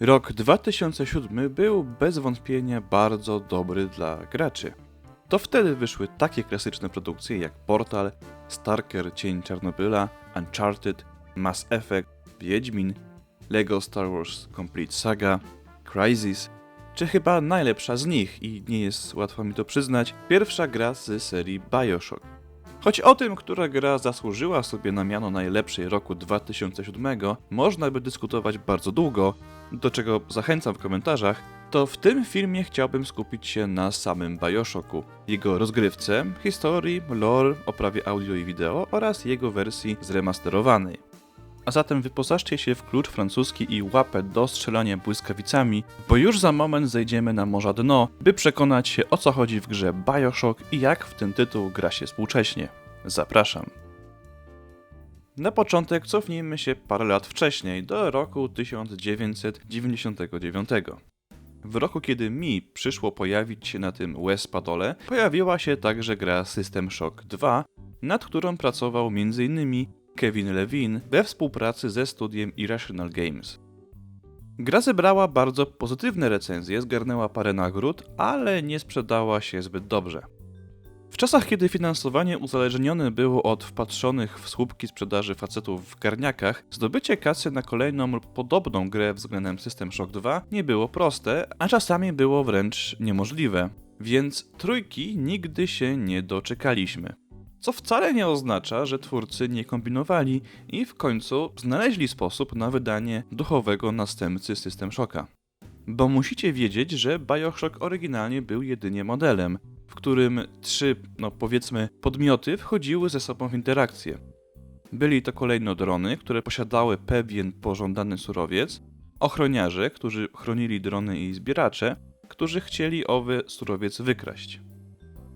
Rok 2007 był bez wątpienia bardzo dobry dla graczy. To wtedy wyszły takie klasyczne produkcje jak Portal, Starker Cień Czarnobyla, Uncharted, Mass Effect, Wiedźmin, LEGO Star Wars Complete Saga, Crysis, czy chyba najlepsza z nich i nie jest łatwo mi to przyznać, pierwsza gra z serii Bioshock. Choć o tym, która gra zasłużyła sobie na miano najlepszej roku 2007, można by dyskutować bardzo długo, do czego zachęcam w komentarzach, to w tym filmie chciałbym skupić się na samym Bioshocku, jego rozgrywce, historii, lore, oprawie audio i wideo oraz jego wersji zremasterowanej. A zatem wyposażcie się w klucz francuski i łapę do strzelania błyskawicami, bo już za moment zejdziemy na morza dno, by przekonać się o co chodzi w grze Bioshock i jak w ten tytuł gra się współcześnie. Zapraszam. Na początek cofnijmy się parę lat wcześniej, do roku 1999. W roku, kiedy mi przyszło pojawić się na tym Wespadole, pojawiła się także gra System Shock 2, nad którą pracował m.in. Kevin Levine we współpracy ze studiem Irrational Games. Gra zebrała bardzo pozytywne recenzje, zgarnęła parę nagród, ale nie sprzedała się zbyt dobrze. W czasach, kiedy finansowanie uzależnione było od wpatrzonych w słupki sprzedaży facetów w garniakach, zdobycie kasy na kolejną lub podobną grę względem System Shock 2 nie było proste, a czasami było wręcz niemożliwe. Więc trójki nigdy się nie doczekaliśmy. Co wcale nie oznacza, że twórcy nie kombinowali i w końcu znaleźli sposób na wydanie duchowego następcy System Shocka. Bo musicie wiedzieć, że Bioshock oryginalnie był jedynie modelem, w którym trzy, no powiedzmy, podmioty wchodziły ze sobą w interakcję. Byli to kolejno drony, które posiadały pewien pożądany surowiec, ochroniarze, którzy chronili drony i zbieracze, którzy chcieli owy surowiec wykraść.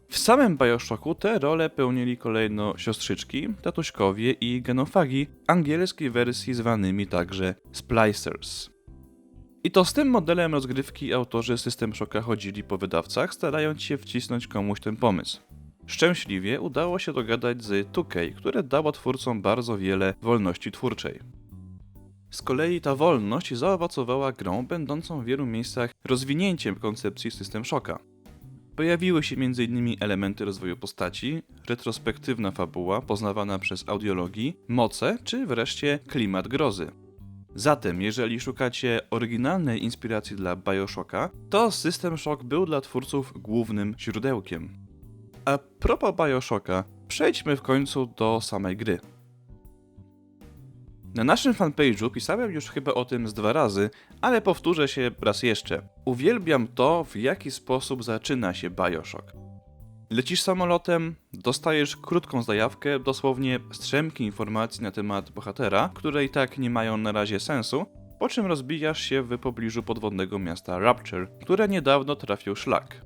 W samym Bioshocku te role pełnili kolejno siostrzyczki, tatuśkowie i genofagi, angielskiej wersji zwanymi także Splicers. I to z tym modelem rozgrywki autorzy System Shocka chodzili po wydawcach, starając się wcisnąć komuś ten pomysł. Szczęśliwie udało się dogadać z 2K, które dało twórcom bardzo wiele wolności twórczej. Z kolei ta wolność zaowocowała grą będącą w wielu miejscach rozwinięciem koncepcji System Shocka. Pojawiły się m.in. elementy rozwoju postaci, retrospektywna fabuła poznawana przez audiologii, moce czy wreszcie klimat grozy. Zatem, jeżeli szukacie oryginalnej inspiracji dla Bioshocka, to System Shock był dla twórców głównym źródełkiem. A propos Bioshocka, przejdźmy w końcu do samej gry. Na naszym fanpage'u pisałem już chyba o tym z dwa razy, ale powtórzę się raz jeszcze. Uwielbiam to, w jaki sposób zaczyna się Bioshock. Lecisz samolotem, dostajesz krótką zajawkę, dosłownie strzemki informacji na temat bohatera, które i tak nie mają na razie sensu, po czym rozbijasz się w pobliżu podwodnego miasta Rapture, które niedawno trafił szlak.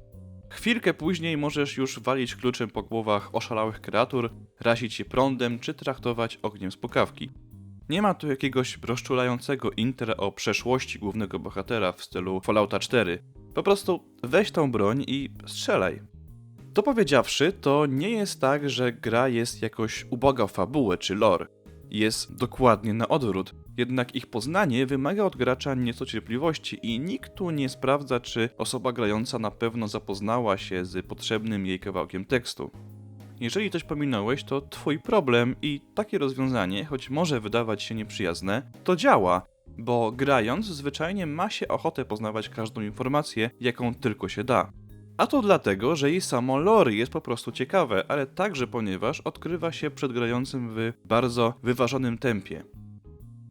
Chwilkę później możesz już walić kluczem po głowach oszalałych kreatur, razić je prądem czy traktować ogniem z pukawki. Nie ma tu jakiegoś rozczulającego intra o przeszłości głównego bohatera w stylu Fallouta 4. Po prostu weź tą broń i strzelaj. To powiedziawszy, to nie jest tak, że gra jest jakoś uboga w fabułę czy lore. Jest dokładnie na odwrót, jednak ich poznanie wymaga od gracza nieco cierpliwości i nikt tu nie sprawdza, czy osoba grająca na pewno zapoznała się z potrzebnym jej kawałkiem tekstu. Jeżeli coś pominąłeś, to twój problem i takie rozwiązanie, choć może wydawać się nieprzyjazne, to działa, bo grając zwyczajnie ma się ochotę poznawać każdą informację, jaką tylko się da. A to dlatego, że jej samo lore jest po prostu ciekawe, ale także ponieważ odkrywa się przed grającym w bardzo wyważonym tempie.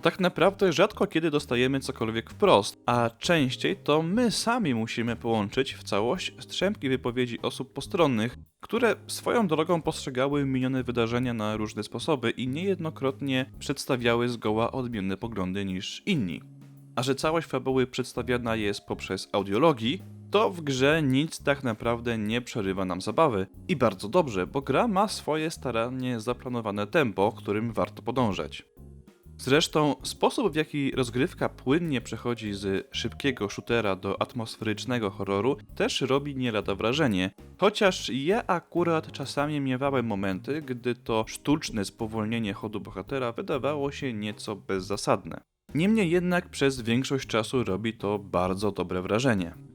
Tak naprawdę rzadko kiedy dostajemy cokolwiek wprost, a częściej to my sami musimy połączyć w całość strzępki wypowiedzi osób postronnych, które swoją drogą postrzegały minione wydarzenia na różne sposoby i niejednokrotnie przedstawiały zgoła odmienne poglądy niż inni. A że całość fabuły przedstawiana jest poprzez audiologii, to w grze nic tak naprawdę nie przerywa nam zabawy. I bardzo dobrze, bo gra ma swoje starannie zaplanowane tempo, którym warto podążać. Zresztą sposób w jaki rozgrywka płynnie przechodzi z szybkiego shootera do atmosferycznego horroru też robi nie lada wrażenie, chociaż ja akurat czasami miewałem momenty, gdy to sztuczne spowolnienie chodu bohatera wydawało się nieco bezzasadne. Niemniej jednak przez większość czasu robi to bardzo dobre wrażenie.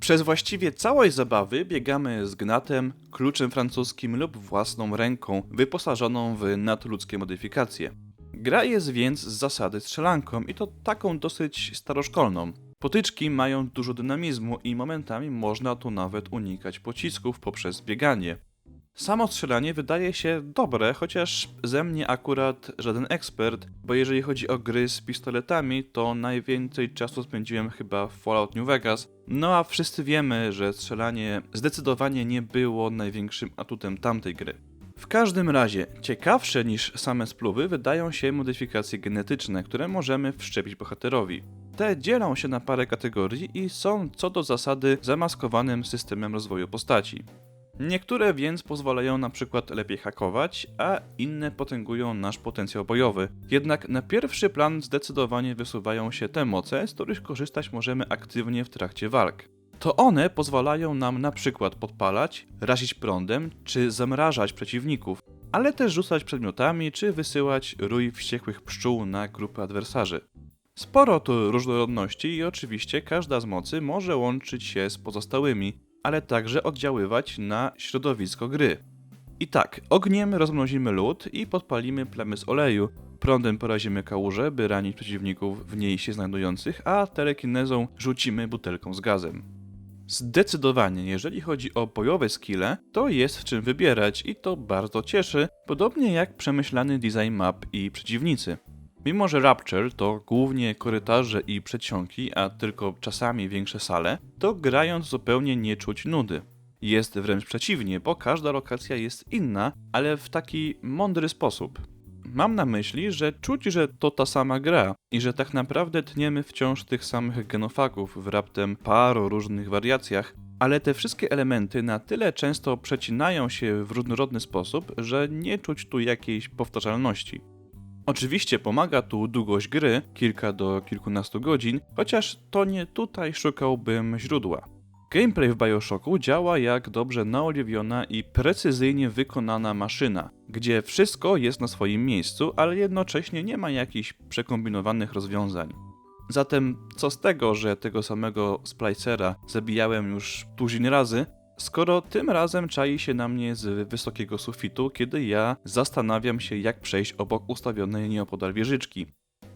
Przez właściwie całość zabawy biegamy z gnatem, kluczem francuskim lub własną ręką wyposażoną w nadludzkie modyfikacje. Gra jest więc z zasady strzelanką i to taką dosyć staroszkolną. Potyczki mają dużo dynamizmu i momentami można tu nawet unikać pocisków poprzez bieganie. Samo strzelanie wydaje się dobre, chociaż ze mnie akurat żaden ekspert, bo jeżeli chodzi o gry z pistoletami, to najwięcej czasu spędziłem chyba w Fallout New Vegas, no a wszyscy wiemy, że strzelanie zdecydowanie nie było największym atutem tamtej gry. W każdym razie, ciekawsze niż same spluwy wydają się modyfikacje genetyczne, które możemy wszczepić bohaterowi. Te dzielą się na parę kategorii i są co do zasady zamaskowanym systemem rozwoju postaci. Niektóre więc pozwalają na przykład lepiej hakować, a inne potęgują nasz potencjał bojowy. Jednak na pierwszy plan zdecydowanie wysuwają się te moce, z których korzystać możemy aktywnie w trakcie walk. To one pozwalają nam na przykład podpalać, razić prądem czy zamrażać przeciwników, ale też rzucać przedmiotami czy wysyłać rój wściekłych pszczół na grupy adwersarzy. Sporo tu różnorodności i oczywiście każda z mocy może łączyć się z pozostałymi, ale także oddziaływać na środowisko gry. I tak, ogniem rozmrozimy lód i podpalimy plamy z oleju, prądem porazimy kałużę, by ranić przeciwników w niej się znajdujących, a telekinezą rzucimy butelką z gazem. Zdecydowanie, jeżeli chodzi o bojowe skille, to jest w czym wybierać i to bardzo cieszy, podobnie jak przemyślany design map i przeciwnicy. Mimo, że Rapture to głównie korytarze i przedsionki, a tylko czasami większe sale, to grając zupełnie nie czuć nudy. Jest wręcz przeciwnie, bo każda lokacja jest inna, ale w taki mądry sposób. Mam na myśli, że czuć, że to ta sama gra i że tak naprawdę tniemy wciąż tych samych genofagów w raptem paru różnych wariacjach, ale te wszystkie elementy na tyle często przecinają się w różnorodny sposób, że nie czuć tu jakiejś powtarzalności. Oczywiście pomaga tu długość gry, kilka do kilkunastu godzin, chociaż to nie tutaj szukałbym źródła. Gameplay w Bioshocku działa jak dobrze naoliwiona i precyzyjnie wykonana maszyna, gdzie wszystko jest na swoim miejscu, ale jednocześnie nie ma jakichś przekombinowanych rozwiązań. Zatem co z tego, że tego samego splicera zabijałem już tuzin razy, skoro tym razem czai się na mnie z wysokiego sufitu, kiedy ja zastanawiam się jak przejść obok ustawionej nieopodal wieżyczki.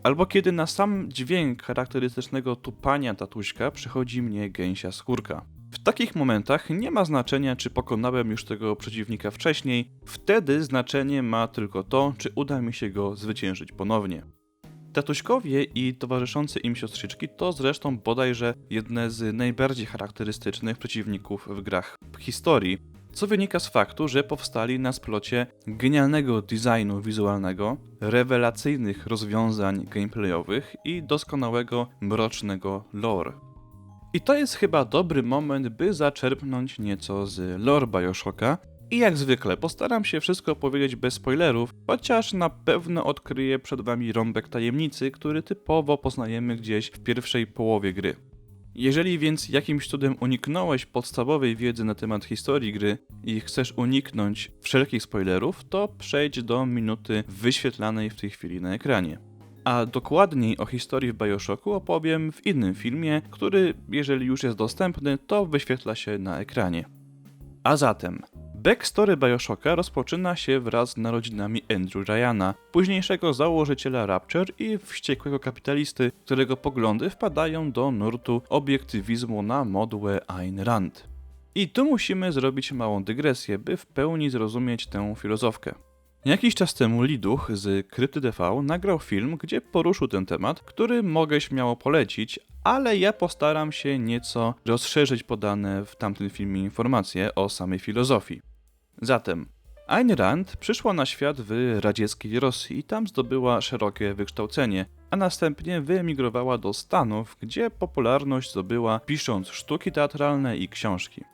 Albo kiedy na sam dźwięk charakterystycznego tupania tatuśka przychodzi mnie gęsia skórka. W takich momentach nie ma znaczenia, czy pokonałem już tego przeciwnika wcześniej, wtedy znaczenie ma tylko to, czy uda mi się go zwyciężyć ponownie. Tatuśkowie i towarzyszące im siostrzyczki to zresztą bodajże jedne z najbardziej charakterystycznych przeciwników w grach historii, co wynika z faktu, że powstali na splocie genialnego designu wizualnego, rewelacyjnych rozwiązań gameplayowych i doskonałego mrocznego lore. I to jest chyba dobry moment, by zaczerpnąć nieco z lore Bioshocka, i jak zwykle postaram się wszystko powiedzieć bez spoilerów, chociaż na pewno odkryję przed wami rąbek tajemnicy, który typowo poznajemy gdzieś w pierwszej połowie gry. Jeżeli więc jakimś cudem uniknąłeś podstawowej wiedzy na temat historii gry i chcesz uniknąć wszelkich spoilerów, to przejdź do minuty wyświetlanej w tej chwili na ekranie. A dokładniej o historii w Bioshocku opowiem w innym filmie, który, jeżeli już jest dostępny, to wyświetla się na ekranie. A zatem, Backstory Bioshocka rozpoczyna się wraz z narodzinami Andrew Ryana, późniejszego założyciela Rapture i wściekłego kapitalisty, którego poglądy wpadają do nurtu obiektywizmu na modłę Ayn Rand. I tu musimy zrobić małą dygresję, by w pełni zrozumieć tę filozofkę. Jakiś czas temu Liduch z Krypty TV nagrał film, gdzie poruszył ten temat, który mogę śmiało polecić, ale ja postaram się nieco rozszerzyć podane w tamtym filmie informacje o samej filozofii. Zatem, Ayn Rand przyszła na świat w radzieckiej Rosji i tam zdobyła szerokie wykształcenie, a następnie wyemigrowała do Stanów, gdzie popularność zdobyła pisząc sztuki teatralne i książki.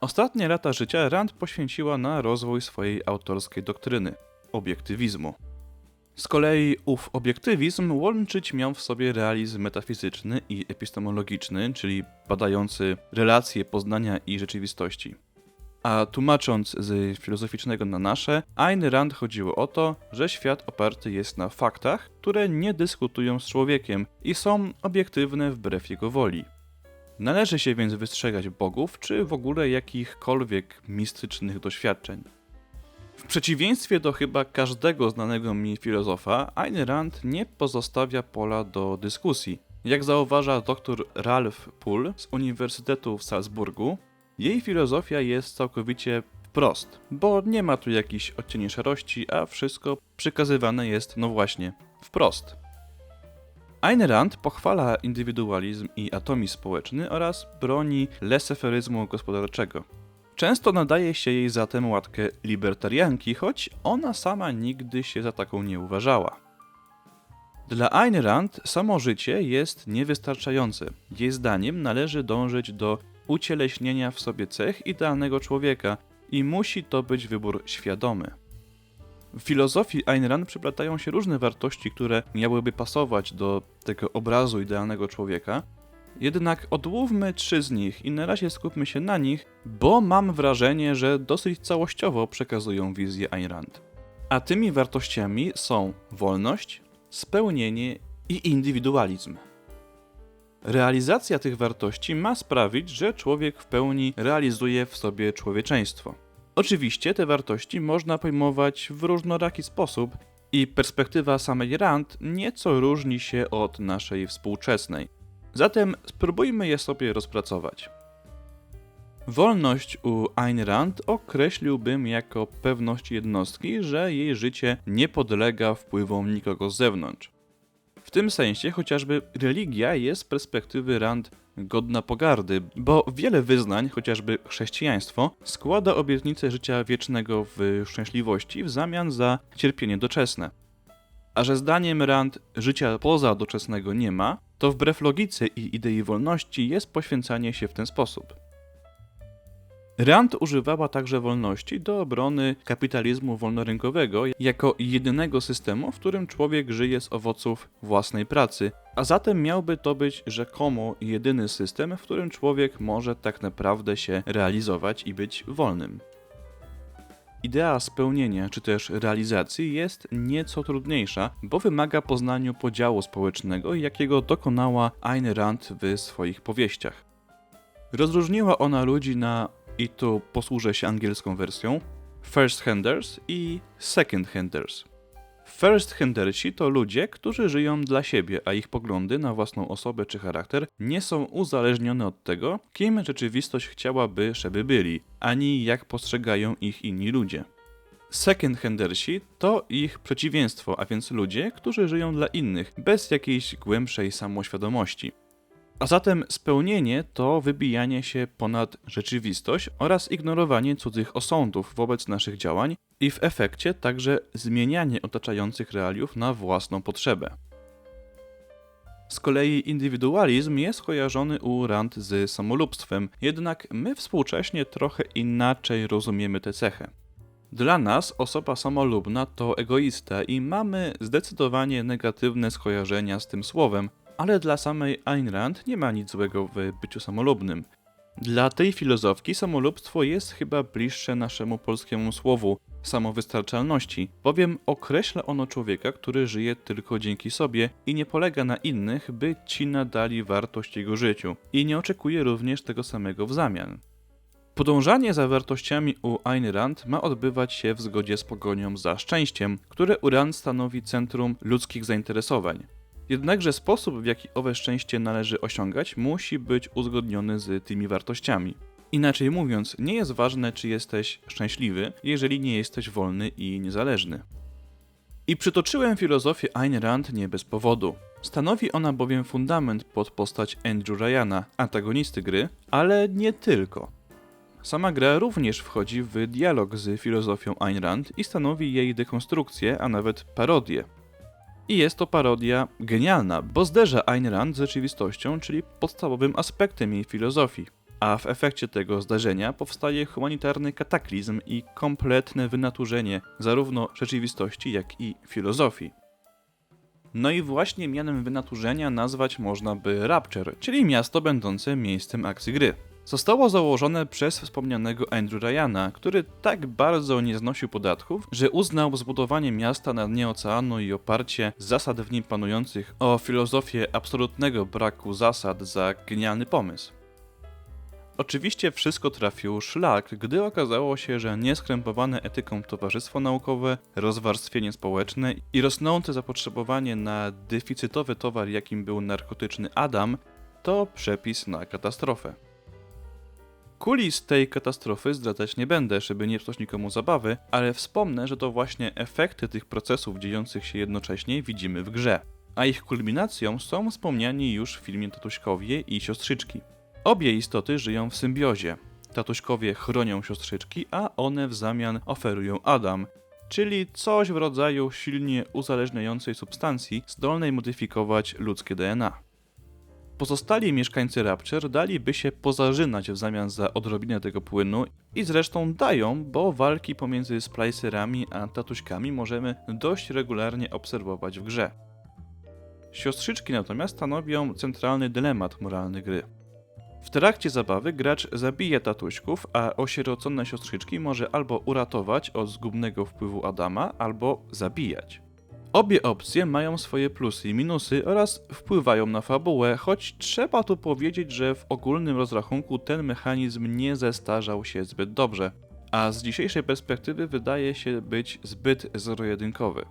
Ostatnie lata życia Rand poświęciła na rozwój swojej autorskiej doktryny obiektywizmu. Z kolei ów obiektywizm łączyć miał w sobie realizm metafizyczny i epistemologiczny, czyli badający relacje poznania i rzeczywistości. A tłumacząc z filozoficznego na nasze, Ayn Rand chodziło o to, że świat oparty jest na faktach, które nie dyskutują z człowiekiem i są obiektywne wbrew jego woli. Należy się więc wystrzegać bogów, czy w ogóle jakichkolwiek mistycznych doświadczeń. W przeciwieństwie do chyba każdego znanego mi filozofa, Ayn Rand nie pozostawia pola do dyskusji. Jak zauważa dr Ralph Pull z Uniwersytetu w Salzburgu, jej filozofia jest całkowicie wprost, bo nie ma tu jakichś odcieni szarości, a wszystko przekazywane jest, no właśnie, wprost. Ayn Rand pochwala indywidualizm i atomizm społeczny oraz broni leseferyzmu gospodarczego. Często nadaje się jej zatem łatkę libertarianki, choć ona sama nigdy się za taką nie uważała. Dla Ayn Rand samo życie jest niewystarczające. Jej zdaniem należy dążyć do ucieleśnienia w sobie cech idealnego człowieka i musi to być wybór świadomy. W filozofii Ayn Rand przyplatają się różne wartości, które miałyby pasować do tego obrazu idealnego człowieka, jednak odłówmy trzy z nich i na razie skupmy się na nich, bo mam wrażenie, że dosyć całościowo przekazują wizję Ayn Rand. A tymi wartościami są wolność, spełnienie i indywidualizm. Realizacja tych wartości ma sprawić, że człowiek w pełni realizuje w sobie człowieczeństwo. Oczywiście te wartości można pojmować w różnoraki sposób i perspektywa samej Rand nieco różni się od naszej współczesnej. Zatem spróbujmy je sobie rozpracować. Wolność u Ayn Rand określiłbym jako pewność jednostki, że jej życie nie podlega wpływom nikogo z zewnątrz. Tym sensie chociażby religia jest z perspektywy Rand godna pogardy, bo wiele wyznań, chociażby chrześcijaństwo, składa obietnicę życia wiecznego w szczęśliwości w zamian za cierpienie doczesne. A że zdaniem Rand życia poza doczesnego nie ma, to wbrew logice i idei wolności jest poświęcanie się w ten sposób. Rand używała także wolności do obrony kapitalizmu wolnorynkowego jako jedynego systemu, w którym człowiek żyje z owoców własnej pracy, a zatem miałby to być rzekomo jedyny system, w którym człowiek może tak naprawdę się realizować i być wolnym. Idea spełnienia czy też realizacji jest nieco trudniejsza, bo wymaga poznania podziału społecznego, jakiego dokonała Ayn Rand w swoich powieściach. Rozróżniła ona ludzi na i tu posłużę się angielską wersją, first handers i second handers. First handersi to ludzie, którzy żyją dla siebie, a ich poglądy na własną osobę czy charakter nie są uzależnione od tego, kim rzeczywistość chciałaby, żeby byli, ani jak postrzegają ich inni ludzie. Second handersi to ich przeciwieństwo, a więc ludzie, którzy żyją dla innych, bez jakiejś głębszej samoświadomości. A zatem spełnienie to wybijanie się ponad rzeczywistość oraz ignorowanie cudzych osądów wobec naszych działań i w efekcie także zmienianie otaczających realiów na własną potrzebę. Z kolei indywidualizm jest kojarzony u Rand z samolubstwem, jednak my współcześnie trochę inaczej rozumiemy tę cechę. Dla nas osoba samolubna to egoista i mamy zdecydowanie negatywne skojarzenia z tym słowem, ale dla samej Ayn Rand nie ma nic złego w byciu samolubnym. Dla tej filozofki samolubstwo jest chyba bliższe naszemu polskiemu słowu samowystarczalności, bowiem określa ono człowieka, który żyje tylko dzięki sobie i nie polega na innych, by ci nadali wartość jego życiu, i nie oczekuje również tego samego w zamian. Podążanie za wartościami u Ayn Rand ma odbywać się w zgodzie z pogonią za szczęściem, które u Rand stanowi centrum ludzkich zainteresowań. Jednakże sposób, w jaki owe szczęście należy osiągać, musi być uzgodniony z tymi wartościami. Inaczej mówiąc, nie jest ważne, czy jesteś szczęśliwy, jeżeli nie jesteś wolny i niezależny. I przytoczyłem filozofię Ayn Rand nie bez powodu. Stanowi ona bowiem fundament pod postać Andrew Ryana, antagonisty gry, ale nie tylko. Sama gra również wchodzi w dialog z filozofią Ayn Rand i stanowi jej dekonstrukcję, a nawet parodię. I jest to parodia genialna, bo zderza Ayn Rand z rzeczywistością, czyli podstawowym aspektem jej filozofii. A w efekcie tego zdarzenia powstaje humanitarny kataklizm i kompletne wynaturzenie zarówno rzeczywistości, jak i filozofii. No i właśnie mianem wynaturzenia nazwać można by Rapture, czyli miasto będące miejscem akcji gry. Zostało założone przez wspomnianego Andrew Ryana, który tak bardzo nie znosił podatków, że uznał zbudowanie miasta na dnie oceanu i oparcie zasad w nim panujących o filozofię absolutnego braku zasad za genialny pomysł. Oczywiście wszystko trafił szlak, gdy okazało się, że nieskrępowane etyką towarzystwo naukowe, rozwarstwienie społeczne i rosnące zapotrzebowanie na deficytowy towar, jakim był narkotyczny Adam, to przepis na katastrofę. Kulis tej katastrofy zdradzać nie będę, żeby nie psuć nikomu zabawy, ale wspomnę, że to właśnie efekty tych procesów dziejących się jednocześnie widzimy w grze. A ich kulminacją są wspomniani już w filmie Tatuśkowie i Siostrzyczki. Obie istoty żyją w symbiozie. Tatuśkowie chronią siostrzyczki, a one w zamian oferują Adam, czyli coś w rodzaju silnie uzależniającej substancji zdolnej modyfikować ludzkie DNA. Pozostali mieszkańcy Rapture daliby się pozażynać w zamian za odrobinę tego płynu i zresztą dają, bo walki pomiędzy splicerami a tatuśkami możemy dość regularnie obserwować w grze. Siostrzyczki natomiast stanowią centralny dylemat moralny gry. W trakcie zabawy gracz zabija tatuśków, a osierocone siostrzyczki może albo uratować od zgubnego wpływu Adama, albo zabijać. Obie opcje mają swoje plusy i minusy oraz wpływają na fabułę, choć trzeba tu powiedzieć, że w ogólnym rozrachunku ten mechanizm nie zestarzał się zbyt dobrze, a z dzisiejszej perspektywy wydaje się być zbyt zero-jedynkowy.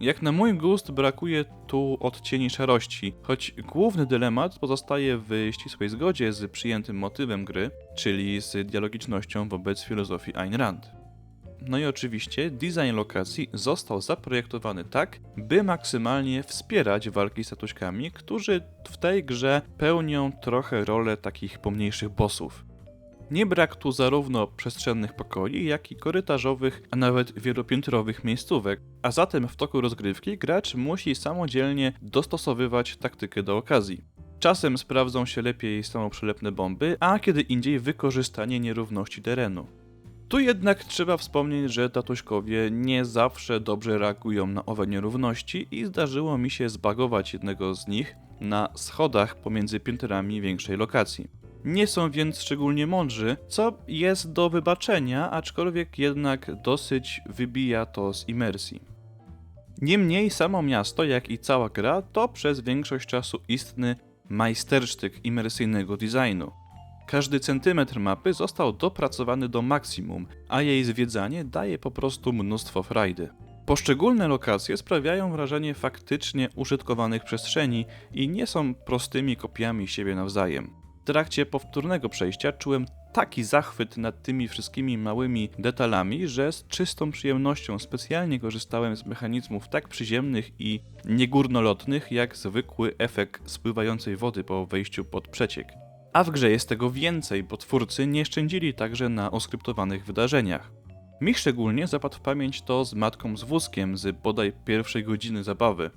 Jak na mój gust brakuje tu odcieni szarości, choć główny dylemat pozostaje w ścisłej zgodzie z przyjętym motywem gry, czyli z dialogicznością wobec filozofii Ayn Rand. No i oczywiście design lokacji został zaprojektowany tak, by maksymalnie wspierać walki z tatuśkami, którzy w tej grze pełnią trochę rolę takich pomniejszych bossów. Nie brak tu zarówno przestrzennych pokoi, jak i korytarzowych, a nawet wielopiętrowych miejscówek, a zatem w toku rozgrywki gracz musi samodzielnie dostosowywać taktykę do okazji. Czasem sprawdzą się lepiej samoprzylepne bomby, a kiedy indziej wykorzystanie nierówności terenu. Tu jednak trzeba wspomnieć, że tatuśkowie nie zawsze dobrze reagują na owe nierówności i zdarzyło mi się zbagować jednego z nich na schodach pomiędzy piętrami większej lokacji. Nie są więc szczególnie mądrzy, co jest do wybaczenia, aczkolwiek jednak dosyć wybija to z imersji. Niemniej samo miasto, jak i cała gra, to przez większość czasu istny majstersztyk imersyjnego designu. Każdy centymetr mapy został dopracowany do maksimum, a jej zwiedzanie daje po prostu mnóstwo frajdy. Poszczególne lokacje sprawiają wrażenie faktycznie użytkowanych przestrzeni i nie są prostymi kopiami siebie nawzajem. W trakcie powtórnego przejścia czułem taki zachwyt nad tymi wszystkimi małymi detalami, że z czystą przyjemnością specjalnie korzystałem z mechanizmów tak przyziemnych i niegórnolotnych jak zwykły efekt spływającej wody po wejściu pod przeciek. A w grze jest tego więcej, bo twórcy nie szczędzili także na oskryptowanych wydarzeniach. Mi szczególnie zapadł w pamięć to z matką z wózkiem z bodaj pierwszej godziny zabawy.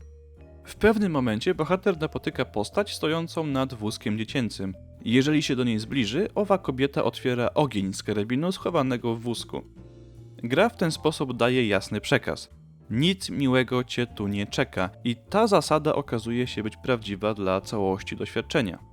W pewnym momencie bohater napotyka postać stojącą nad wózkiem dziecięcym. Jeżeli się do niej zbliży, owa kobieta otwiera ogień z karabinu schowanego w wózku. Gra w ten sposób daje jasny przekaz. Nic miłego cię tu nie czeka i ta zasada okazuje się być prawdziwa dla całości doświadczenia.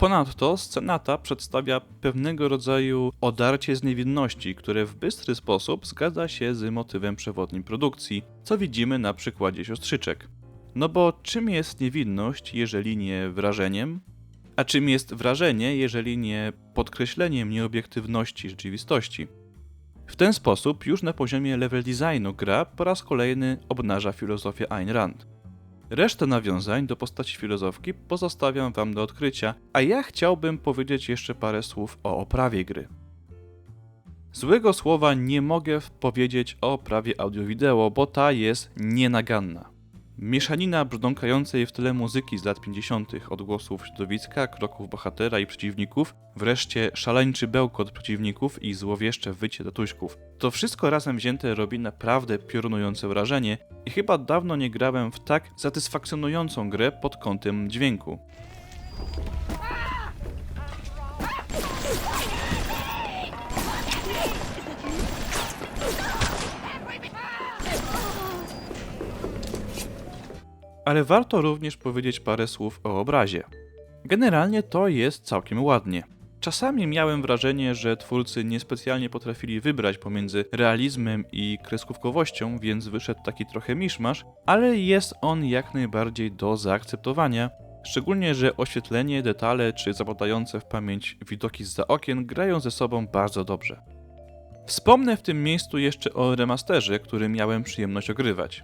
Ponadto scena ta przedstawia pewnego rodzaju odarcie z niewinności, które w bystry sposób zgadza się z motywem przewodnim produkcji, co widzimy na przykładzie siostrzyczek. No bo czym jest niewinność, jeżeli nie wrażeniem? A czym jest wrażenie, jeżeli nie podkreśleniem nieobiektywności rzeczywistości? W ten sposób już na poziomie level designu gra po raz kolejny obnaża filozofię Ayn Rand. Resztę nawiązań do postaci filozofki pozostawiam Wam do odkrycia, a ja chciałbym powiedzieć jeszcze parę słów o oprawie gry. Złego słowa nie mogę powiedzieć o oprawie audio-wideo, bo ta jest nienaganna. Mieszanina brzdąkającej w tle muzyki z lat 50., odgłosów środowiska, kroków bohatera i przeciwników, wreszcie szaleńczy bełkot przeciwników i złowieszcze wycie tatuśków. To wszystko razem wzięte robi naprawdę piorunujące wrażenie i chyba dawno nie grałem w tak satysfakcjonującą grę pod kątem dźwięku. Ale warto również powiedzieć parę słów o obrazie. Generalnie to jest całkiem ładnie. Czasami miałem wrażenie, że twórcy niespecjalnie potrafili wybrać pomiędzy realizmem i kreskówkowością, więc wyszedł taki trochę miszmasz, ale jest on jak najbardziej do zaakceptowania. Szczególnie, że oświetlenie, detale czy zapadające w pamięć widoki z za okien grają ze sobą bardzo dobrze. Wspomnę w tym miejscu jeszcze o remasterze, który miałem przyjemność ogrywać.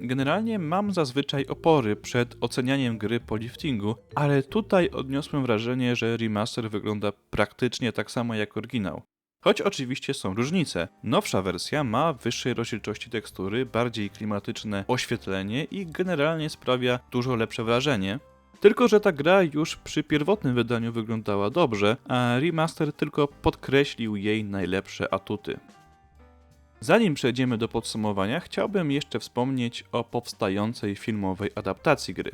Generalnie mam zazwyczaj opory przed ocenianiem gry po liftingu, ale tutaj odniosłem wrażenie, że remaster wygląda praktycznie tak samo jak oryginał. Choć oczywiście są różnice. Nowsza wersja ma wyższej rozdzielczości tekstury, bardziej klimatyczne oświetlenie i generalnie sprawia dużo lepsze wrażenie. Tylko, że ta gra już przy pierwotnym wydaniu wyglądała dobrze, a remaster tylko podkreślił jej najlepsze atuty. Zanim przejdziemy do podsumowania, chciałbym jeszcze wspomnieć o powstającej filmowej adaptacji gry.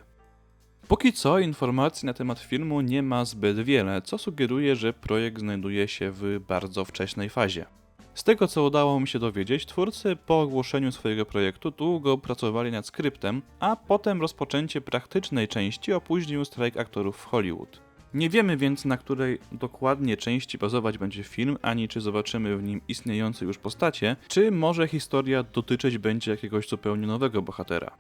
Póki co informacji na temat filmu nie ma zbyt wiele, co sugeruje, że projekt znajduje się w bardzo wcześnej fazie. Z tego co udało mi się dowiedzieć, twórcy po ogłoszeniu swojego projektu długo pracowali nad skryptem, a potem rozpoczęcie praktycznej części opóźnił strajk aktorów w Hollywood. Nie wiemy więc, na której dokładnie części bazować będzie film, ani czy zobaczymy w nim istniejące już postacie, czy może historia dotyczyć będzie jakiegoś zupełnie nowego bohatera.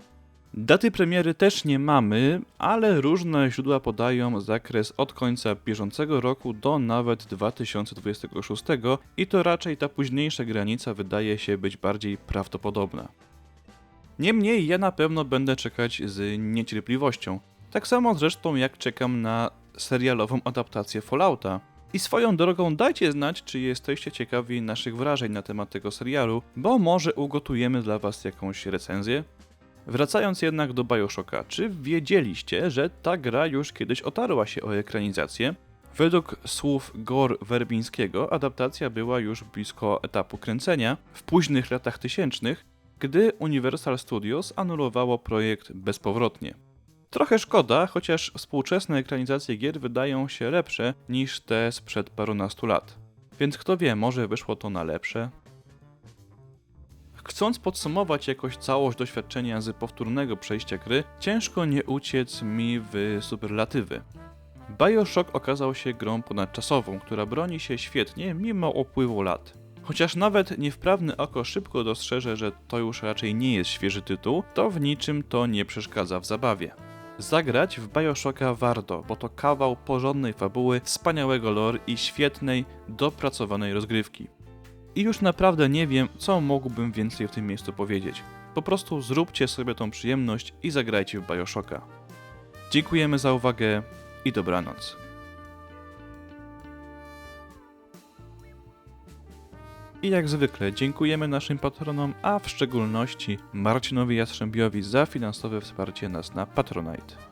Daty premiery też nie mamy, ale różne źródła podają zakres od końca bieżącego roku do nawet 2026 i to raczej ta późniejsza granica wydaje się być bardziej prawdopodobna. Niemniej ja na pewno będę czekać z niecierpliwością. Tak samo zresztą jak czekam na serialową adaptację Fallouta. I swoją drogą dajcie znać, czy jesteście ciekawi naszych wrażeń na temat tego serialu, bo może ugotujemy dla was jakąś recenzję. Wracając jednak do Bioshocka, czy wiedzieliście, że ta gra już kiedyś otarła się o ekranizację? Według słów Gor Werbińskiego adaptacja była już blisko etapu kręcenia w późnych latach tysięcznych, gdy Universal Studios anulowało projekt bezpowrotnie. Trochę szkoda, chociaż współczesne ekranizacje gier wydają się lepsze niż te sprzed parunastu lat. Więc kto wie, może wyszło to na lepsze? Chcąc podsumować jakoś całość doświadczenia z powtórnego przejścia gry, ciężko nie uciec mi w superlatywy. Bioshock okazał się grą ponadczasową, która broni się świetnie mimo upływu lat. Chociaż nawet niewprawne oko szybko dostrzeże, że to już raczej nie jest świeży tytuł, to w niczym to nie przeszkadza w zabawie. Zagrać w Bioshocka warto, bo to kawał porządnej fabuły, wspaniałego lore i świetnej, dopracowanej rozgrywki. I już naprawdę nie wiem, co mógłbym więcej w tym miejscu powiedzieć. Po prostu zróbcie sobie tą przyjemność i zagrajcie w Bioshocka. Dziękujemy za uwagę i dobranoc. I jak zwykle dziękujemy naszym patronom, a w szczególności Marcinowi Jastrzębiowi za finansowe wsparcie nas na Patronite.